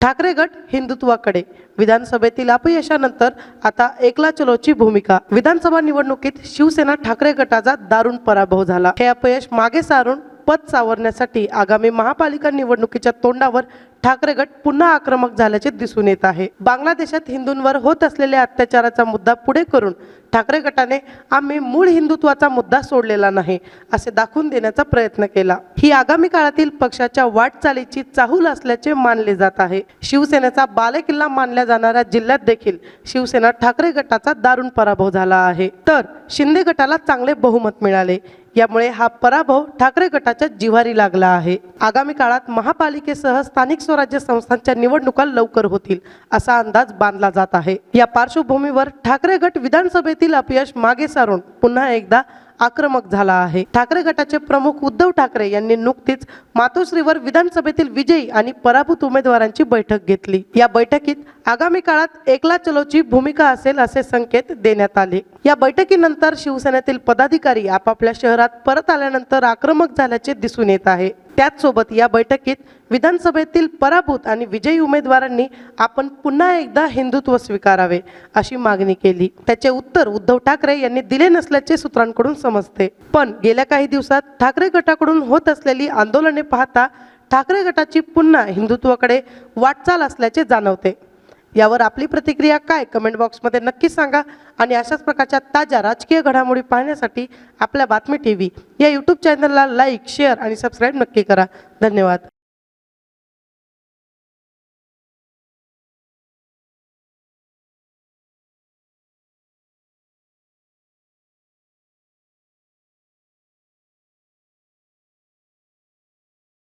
ठाकरे गट हिंदुत्वाकडे. विधानसभेतील अपयशानंतर आता एकला चलोची भूमिका. विधानसभा निवडणुकीत शिवसेना ठाकरे गटाचा दारुण पराभव झाला. हे अपयश मागे सारून पद सावरण्यासाठी आगामी महापालिका निवडणुकीच्या तोंडावर ठाकरे गट पुन्हा आक्रमक झाल्याचे दिसून येत आहे. बांगलादेशात हिंदूंवर होत असलेल्या अत्याचाराचा मुद्दा पुढे करून ठाकरे गटाने आम्ही मूळ हिंदुत्वाचा मुद्दा सोडलेला नाही असे दाखवून देण्याचा प्रयत्न केला. ही आगामी काळातील पक्षाच्या वाटचालीची चाहूल असल्याचे मानले जात आहे. शिवसेनेचा बालेकिल्ला मानल्या जाणाऱ्या जिल्ह्यात देखील शिवसेना ठाकरे गटाचा दारुण पराभव झाला आहे. तर शिंदे गटाला चांगले बहुमत मिळाले. यामुळे हा पराभव ठाकरे गटाच्या जिव्हारी लागला आहे. आगामी काळात महापालिकेसह स्थानिक स्वराज्य संस्थांच्या निवडणुका लवकर होतील असा अंदाज बांधला जात आहे. या पार्श्वभूमीवर ठाकरे गट विधानसभेतील अपयश मागे सारून पुन्हा एकदा आक्रमक झाला आहे. ठाकरे गटाचे प्रमुख उद्धव ठाकरे यांनी नुकतीच मातोश्रीवर विधानसभेतील विजयी आणि पराभूत उमेदवारांची बैठक घेतली. या बैठकीत आगामी काळात एकला चलोची भूमिका असेल असे संकेत देण्यात आले. या बैठकीनंतर शिवसेनेतील पदाधिकारी आपापल्या शहरात परत आल्यानंतर आक्रमक झाल्याचे दिसून येत आहे. त्याचसोबत या बैठकीत विधानसभेतील पराभूत आणि विजयी उमेदवारांनी आपण पुन्हा एकदा हिंदुत्व स्वीकारावे अशी मागणी केली. त्याचे उत्तर उद्धव ठाकरे यांनी दिले नसल्याचे सूत्रांकडून समजते. पण गेल्या काही दिवसात ठाकरे गटाकडून होत असलेली आंदोलने पाहता ठाकरे गटाची पुन्हा हिंदुत्वाकडे वाटचाल असल्याचे जाणवते. यावर आपली प्रतिक्रिया काय? कमेंट बॉक्समध्ये नक्की सांगा. आणि अशाच प्रकारच्या ताज्या राजकीय घडामोडी पाहण्यासाठी आपल्या बातमी टी व्ही या यूट्यूब चॅनलला लाईक शेअर आणि सबस्क्राईब नक्की करा. धन्यवाद.